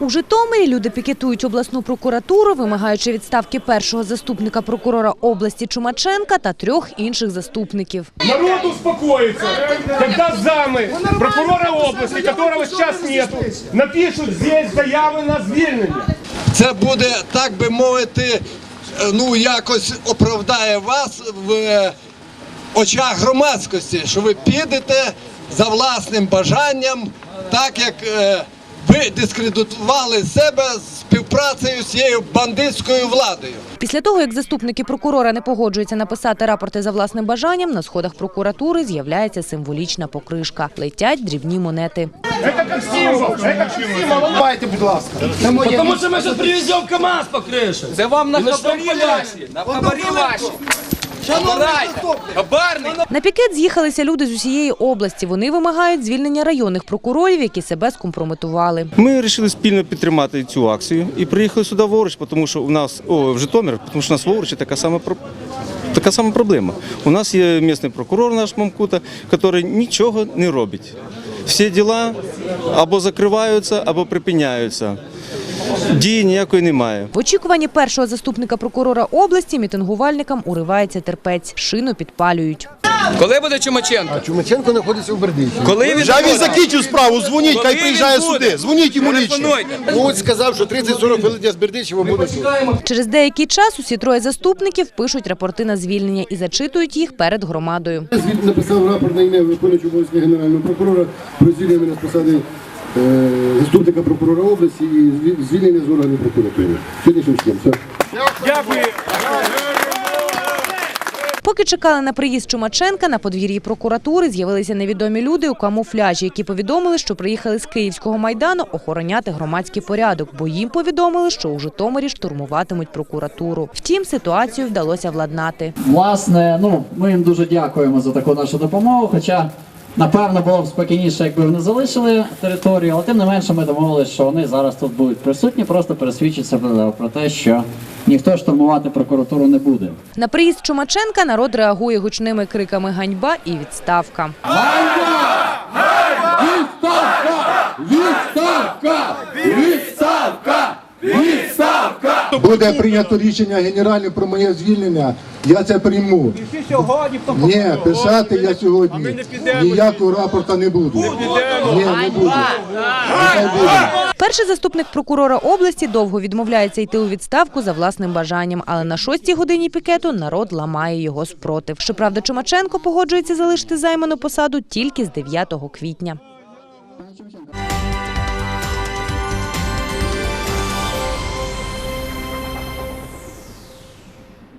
У Житомирі люди пікетують обласну прокуратуру, вимагаючи відставки першого заступника прокурора області Чумаченка та трьох інших заступників. Народ успокоится, когда замы прокурора области, которого сейчас нету, напишут здесь заявы на звільнення. Це буде, так би мовити, е, ну якось оправдає вас в е, очах громадськості, що ви підете за власним бажанням, так як е, ви дискредитували себе співпрацею з цією бандитською владою. Після того, як заступники прокурора не погоджуються написати рапорти за власним бажанням, на сходах прокуратури з'являється символічна покришка. Летять дрібні монети. Это как символ, это как символ. Давайте, будь ласка. Потому что мы сейчас привезем КАМАЗ по крыше. Це вам на І начнем хабарі палять. ваші, на хабарі ваші. На пікет з'їхалися люди з усієї області. Вони вимагають звільнення районних прокурорів, які себе скомпрометували. Ми вирішили спільно підтримати цю акцію і приїхали сюди в Овруч, тому що у нас о, в Житомир, тому що у нас в Овручі така сама про- така сама проблема. У нас є місний прокурор наш Мамкута, який нічого не робить. Всі діла або закриваються, або припиняються. Дії ніякої немає. В очікуванні першого заступника прокурора області мітингувальникам уривається терпець, шину підпалюють. Коли буде Чумаченко? Чумаченко знаходиться у Бердичі. Коли він Вже він закінчив справу, дзвоніть, Коли хай приїжджає сюди. Дзвоніть йому лічно. Ну, от сказав, що 30-40 хвилин з Бердичева буде тут. Через деякий час усі троє заступників пишуть рапорти на звільнення і зачитують їх перед громадою. Звіт написав рапорт на ім'я виконуючого обов'язки генерального прокурора про звільнення мене з посади е, заступника прокурора області і зві- звільнення з органів прокуратури. Сьогоднішнім всім. Дякую. Поки чекали на приїзд Чумаченка, на подвір'ї прокуратури з'явилися невідомі люди у камуфляжі, які повідомили, що приїхали з Київського майдану охороняти громадський порядок, бо їм повідомили, що у Житомирі штурмуватимуть прокуратуру. Втім, ситуацію вдалося владнати. Власне, ну ми їм дуже дякуємо за таку нашу допомогу. Хоча, напевно, було б спокійніше, якби вони залишили територію, але тим не менше ми домовилися, що вони зараз тут будуть присутні, просто пересвідчаться про про те, що ніхто штурмувати прокуратуру не буде. На приїзд Чумаченка народ реагує гучними криками ганьба і відставка. Буде прийнято рішення генеральне про моє звільнення. Я це прийму. Ні, писати я сьогодні ніякого рапорта не буду. Ні, не буду. Буде. Перший заступник прокурора області довго відмовляється йти у відставку за власним бажанням, але на шостій годині пікету народ ламає його спротив. Щоправда, Чумаченко погоджується залишити займану посаду тільки з 9 квітня.